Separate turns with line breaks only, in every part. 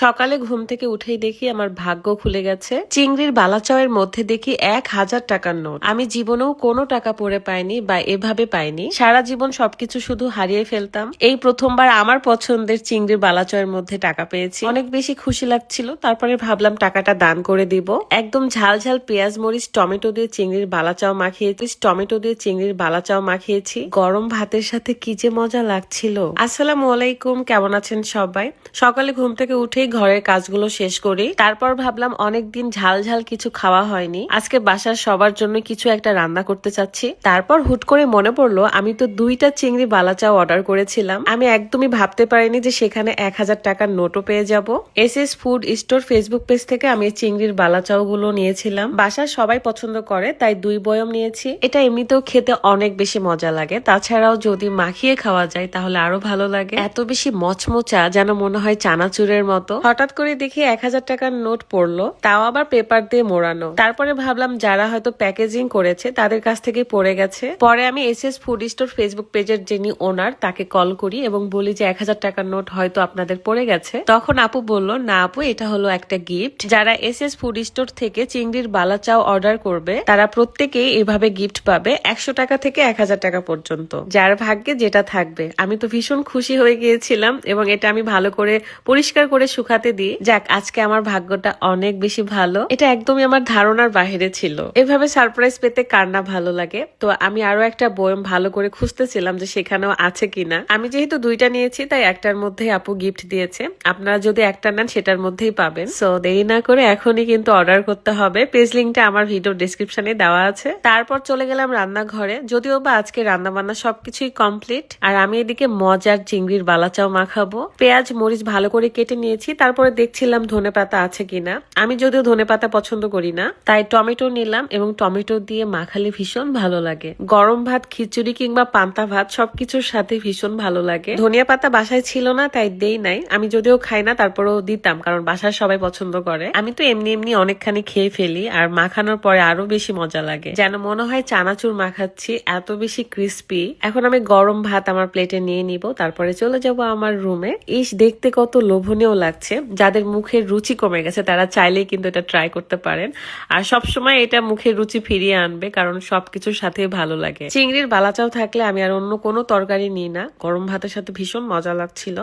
সকালে ঘুম থেকে উঠেই দেখি আমার ভাগ্য খুলে গেছে। চিংড়ির বালাচয়ের মধ্যে দেখি এক হাজার টাকার নোট। আমি জীবনেও কোনো টাকা পরে পাইনি বা এভাবে পাইনি। সারা জীবন সবকিছু শুধু হারিয়ে ফেলতাম। এই প্রথমবার আমার পছন্দের চিংড়ির বালাচয়ের মধ্যে টাকা পেয়েছি। অনেক বেশি খুশি লাগছিল। তারপরে ভাবলাম টাকাটা দান করে দিব। একদম ঝাল ঝাল পেঁয়াজ, মরিচ, টমেটো দিয়ে চিংড়ির বালাচাও মাখিয়েছি টমেটো দিয়ে চিংড়ির বালাচাও মাখিয়েছি। গরম ভাতের সাথে কি যে মজা লাগছিল। আসসালামু আলাইকুম, কেমন আছেন সবাই? সকালে ঘুম থেকে উঠেই ঘরের কাজগুলো শেষ করি। তারপর ভাবলাম অনেকদিন ঝাল ঝাল কিছু খাওয়া হয়নি। আজকে বাসার সবার জন্য কিছু একটা রান্না করতে চাচ্ছি। তারপর হুট করে মনে পড়ল, আমি তো দুইটা চিংড়ি বালাচাও অর্ডার করেছিলাম। আমি একদমই ভাবতে পারিনি যে সেখানে এক হাজার টাকার নোটও পেয়ে যাব। S S food store Facebook page থেকে আমি চিংড়ির বালাচাও গুলো নিয়েছিলাম। বাসার সবাই পছন্দ করে, তাই দুই বয়ম নিয়েছি। এটা এমনিতেও খেতে অনেক বেশি মজা লাগে। তাছাড়াও যদি মাখিয়ে খাওয়া যায়, তাহলে আরও ভালো লাগে। এত বেশি মচমচা, যেন মনে হয় চানাচুরের মতো। হঠাৎ করে দেখি এক হাজার টাকার নোট পড়ল, তাও আবার পেপার দিয়ে মোড়ানো। তারপরে ভাবলাম যারা হয়তো প্যাকেজিং করেছে, তাদের কাছ থেকে পড়ে গেছে। পরে আমি S S food store Facebook পেজের যিনি ওনার, তাকে কল করি এবং বলি যে এক হাজার টাকার নোট হয়তো আপনাদের পড়ে গেছে। তখন আপু বলল, না আপু, এটা হলো একটা গিফট যারা এস এস ফুড স্টোর থেকে চিংড়ির বালা চাও অর্ডার করবে, তারা প্রত্যেকেই এভাবে গিফট পাবে একশো টাকা থেকে এক হাজার টাকা পর্যন্ত। যার ভাগ্যে যেটা থাকবে। আমি তো ভীষণ খুশি হয়ে গিয়েছিলাম এবং এটা আমি ভালো করে পরিষ্কার করে শুকাতে দিই। যাক, আজকে আমার ভাগ্যটা অনেক বেশি ভালো। এটা একদমই আমার ধারণার বাইরে ছিল। এভাবে সারপ্রাইজ পেতে কার না ভালো লাগে? তো আমি আরও একটা বয়ম ভালো করে খুঁজতেছিলাম যে সেখানেও আছে কিনা। আমি যেহেতু দুইটা নিয়েছি, তাই একটার মধ্যে আপু গিফট দিয়েছে। আপনারা যদি একটা নেন, সেটার মধ্যেই পাবেন। সো দেরি না করে এখনই কিন্তু অর্ডার করতে হবে। পেজ লিঙ্কটা আমার ভিডিও ডিসক্রিপশনে দেওয়া আছে। তারপর চলে গেলাম রান্নাঘরে। যদিও বা আজকে রান্না বান্না সবকিছুই কমপ্লিট আর আমি এদিকে মজার চিংড়ির বালাচাও মাখাবো। পেঁয়াজ, মরিচ ভালো করে কেটে নিয়েছি। তারপরে দেখছিলাম ধনে পাতা আছে কিনা। আমি যদিও ধনে পাতা পছন্দ করি না, তাই টমেটো নিলাম এবং টমেটো দিয়ে মাখালে ভীষণ ভালো লাগে। গরম ভাত, খিচুড়ি কিংবা পান্তা ভাত, সবকিছুর সাথে ভীষণ ভালো লাগে। ধনিয়া পাতা বাসায় ছিল না, তাই দেই নাই। আমি যদিও খাই না, তারপরেও দিতাম, কারণ বাসার সবাই পছন্দ করে। আমি তো এমনি এমনি অনেকখানি খেয়ে ফেলি, আর মাখানোর পরে আরও বেশি মজা লাগে। যেন মনে হয় চানাচুর মাখাচ্ছি, এত বেশি ক্রিস্পি এখন আমি গরম ভাত আমার প্লেটে নিয়ে নিব, তারপরে চলে যাব আমার রুমে ইস, দেখতে কত লোভনীয় লাগছে। যাদের মুখের রুচি কমে গেছে, তারা চাইলেই কিন্তু এটা ট্রাই করতে পারেন। আর সবসময় এটা মুখের রুচি ফিরিয়ে আনবে, কারণ সবকিছুর সাথে ভালো লাগে। চিংড়ির বালাচাও থাকলে আমি আর অন্য কোনো তরকারি নিই না। গরম ভাতের সাথে ভীষণ মজা লাগছিল।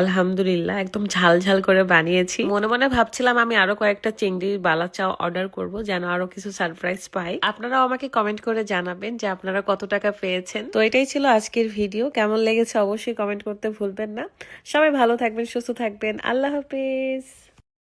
আলহামদুলিল্লাহ, একদম ঝাল ঝাল করে বানিয়েছি। মনে মনে ভাবছিলাম আমি আরও কয়েকটা চিংড়ির বালাচাও অর্ডার করব, যেন আরও কিছু সারপ্রাইজ পাই। আপনারাও আমাকে কমেন্ট করে জানাবেন যে আপনারা কত টাকা পেয়েছেন। তো এটাই ছিল আজকের ভিডিও কেমন লেগেছে অবশ্যই কমেন্ট করতে ভুলবেন না। সবাই ভালো থাকবেন, সুস্থ থাকবেন। আল্লাহ হাফিজ